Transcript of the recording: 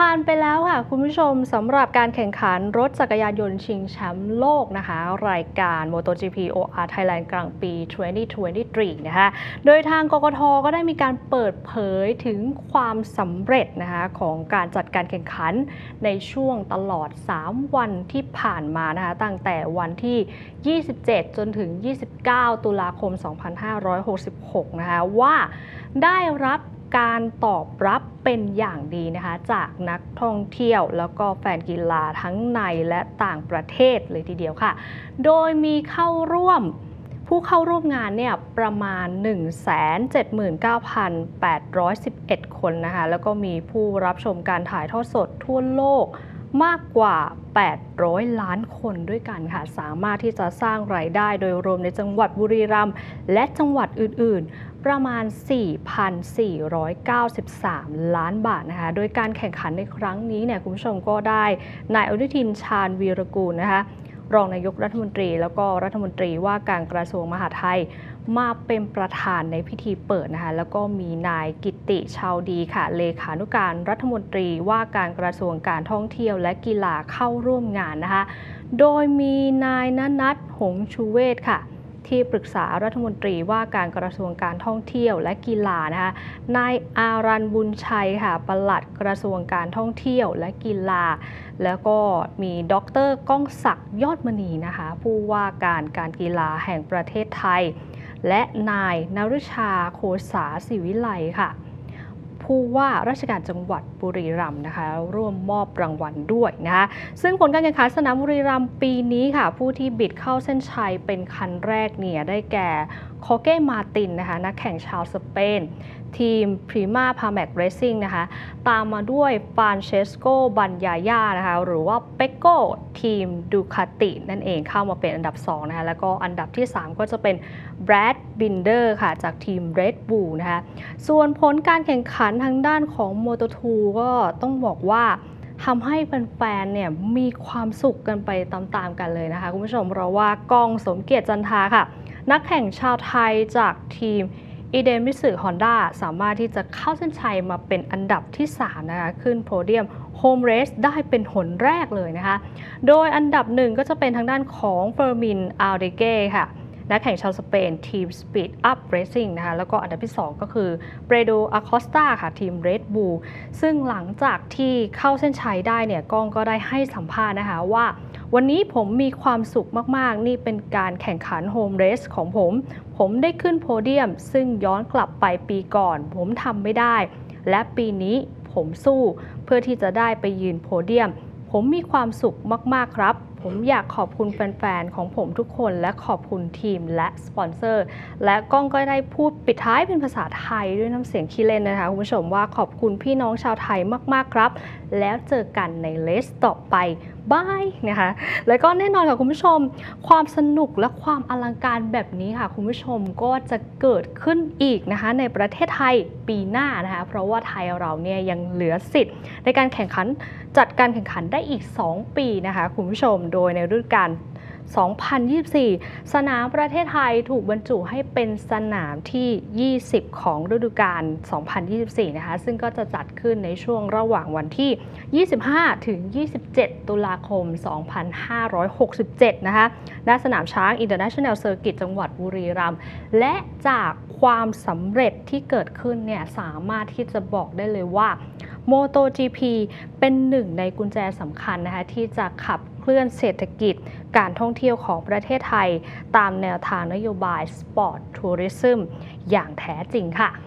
ผ่านไปแล้วค่ะ คุณผู้ชมสำหรับการแข่งขันรถจักรยานยนต์ชิงแชมป์โลกนะคะ รายการ MotoGP OR Thailand กลางปี 2023 นะคะ โดยทางกกทก็ได้มีการเปิดเผยถึงความสำเร็จนะคะของการจัดการแข่งขันในช่วงตลอด 3 วันที่ผ่านมานะคะ ตั้งแต่วันที่ 27 จนถึง 29 ตุลาคม 2566 นะคะว่าได้รับ การตอบรับเป็นอย่างดีนะคะ จากนักท่องเที่ยว แล้วก็แฟนกีฬาทั้งในและต่างประเทศเลยทีเดียวค่ะ โดยมีเข้าร่วมผู้เข้าร่วมงานเนี่ยประมาณ 179,811 คนนะคะ แล้วก็มีผู้รับชมการถ่ายทอดสดทั่วโลกมากกว่า 800 ล้านคนด้วยกันค่ะ สามารถที่จะสร้างรายได้โดยรวมในจังหวัดบุรีรัมย์และจังหวัดอื่นๆ ประมาณ 4,493 ล้านบาทนะคะโดยการแข่งขันในครั้งนี้เนี่ยคุณผู้ชมก็ได้นายอนุทินชาญวีรกูลนะคะรองนายกรัฐมนตรีแล้วก็รัฐมนตรีว่าการกระทรวงมหาดไทยมาเป็นประธานในพิธีเปิดนะคะแล้วก็มีนายกิติชาวดีค่ะ เลขานุการรัฐมนตรีว่าการกระทรวงการท่องเที่ยวและกีฬาเข้าร่วมงานนะคะ โดยมีนายนนัทหงษ์ชูเวศค่ะ ที่ปรึกษารัฐมนตรีว่าการกระทรวงการท่องเที่ยวและกีฬานะคะนายอารันบุญชัยค่ะปลัดกระทรวงการท่องเที่ยวและกีฬา แล้วก็มีดรก้องศักดิ์ยอดมณีนะคะผู้ว่าการการกีฬาแห่งประเทศไทย และนายนรุชาโคสาศิวิไลค่ะ ผู้ว่าราชการจังหวัดบุรีรัมย์นะคะ ร่วมมอบรางวัลด้วยนะคะซึ่งผลการแข่งขันสนามบุรีรัมย์ปีนี้ค่ะ ผู้ที่บิดเข้าเส้นชัยเป็นคันแรกเนี่ยได้แก่คอเก้มาตินนะคะนักแข่งชาวสเปน ทีม Prima p a m a c Racing นะคะ ตามมาด้วยฟานเชสโกบันยาย่านะคะ หรือว่าเปโกทีมดูคาตินั่นเองเข้ามาเป็นอันดับ 2 นะคะ แล้วก็อันดับที่ 3 ก็จะเป็นแบรดบินเดอร์ค่ะ จากทีม Red Bull นะคะ ส่วนผลการแข่งขันทางด้านของ Moto2 ก็ต้องบอกว่าทำให้แฟนๆ เนี่ยมีความสุขกันไปตามๆกันเลยนะคะ คุณผู้ชม เพราะว่ากองสมเกียรติจันทาค่ะ นักแข่งชาวไทยจากทีม อีเดมิสึฮอนด้าสามารถที่จะเข้าเส้นชัยมาเป็นอันดับที่ 3 นะคะ ขึ้นโพเดียมโฮมเรสได้เป็นหนแรกเลยนะคะ โดยอันดับหนึ่งก็จะเป็นทางด้านของเฟอร์มินอัลเดเก้ค่ะนักแข่งชาวสเปนทีม Speed Up Racing นะคะแล้วก็อันดับที่ 2 ก็คือเบรโดอาคอสตาค่ะทีม Red Bull ซึ่งหลังจากที่เข้าเส้นชัยได้เนี่ยก้องก็ได้ให้สัมภาษณ์นะคะว่า วันนี้ผมมีความสุขมากๆ นี่เป็นการแข่งขันโฮมเรสของผม ผมได้ขึ้นโพเดียม ซึ่งย้อนกลับไปปีก่อน ผมทำไม่ได้ และปีนี้ผมสู้ เพื่อที่จะได้ไปยืนโพเดียม ผมมีความสุขมากๆครับ ผมอยากขอบคุณแฟน ๆ ของผมทุกคน และขอบคุณทีมและสปอนเซอร์ และก้องก็ได้พูดปิดท้ายเป็นภาษาไทยด้วยน้ำเสียงขี้เล่นนะคะคุณผู้ชมว่าขอบคุณพี่น้องชาวไทยมาก ๆ ครับ แล้วเจอกันในเลสต่อไปบายนะคะ แล้วก็แน่นอนค่ะคุณผู้ชม ความสนุกและความอลังการแบบนี้ค่ะ คุณผู้ชมก็จะเกิดขึ้นอีกนะคะ ในประเทศไทยปีหน้านะคะ เพราะว่าไทยเราเนี่ยยังเหลือสิทธิ์ ในการแข่งขันจัดการแข่งขันได้อีก 2 ปีนะคะ คุณผู้ชมโดยในฤดูกาล2024 สนามประเทศไทยถูกบรรจุให้เป็นสนามที่ 20 ของฤดูกาล 2024 นะคะ ซึ่งก็จะจัดขึ้นในช่วงระหว่างวันที่ 25 ถึง 27 ตุลาคม 2567 นะคะ ณ สนามช้าง International Circuit จังหวัดบุรีรัมย์ และจากความสำเร็จที่เกิดขึ้นเนี่ย สามารถที่จะบอกได้เลยว่า MotoGP เป็นหนึ่งในกุญแจสำคัญนะคะที่จะขับเคลื่อนเศรษฐกิจการท่องเที่ยวของประเทศไทย ตามแนวทางนโยบาย Sport Tourism อย่างแท้จริงค่ะ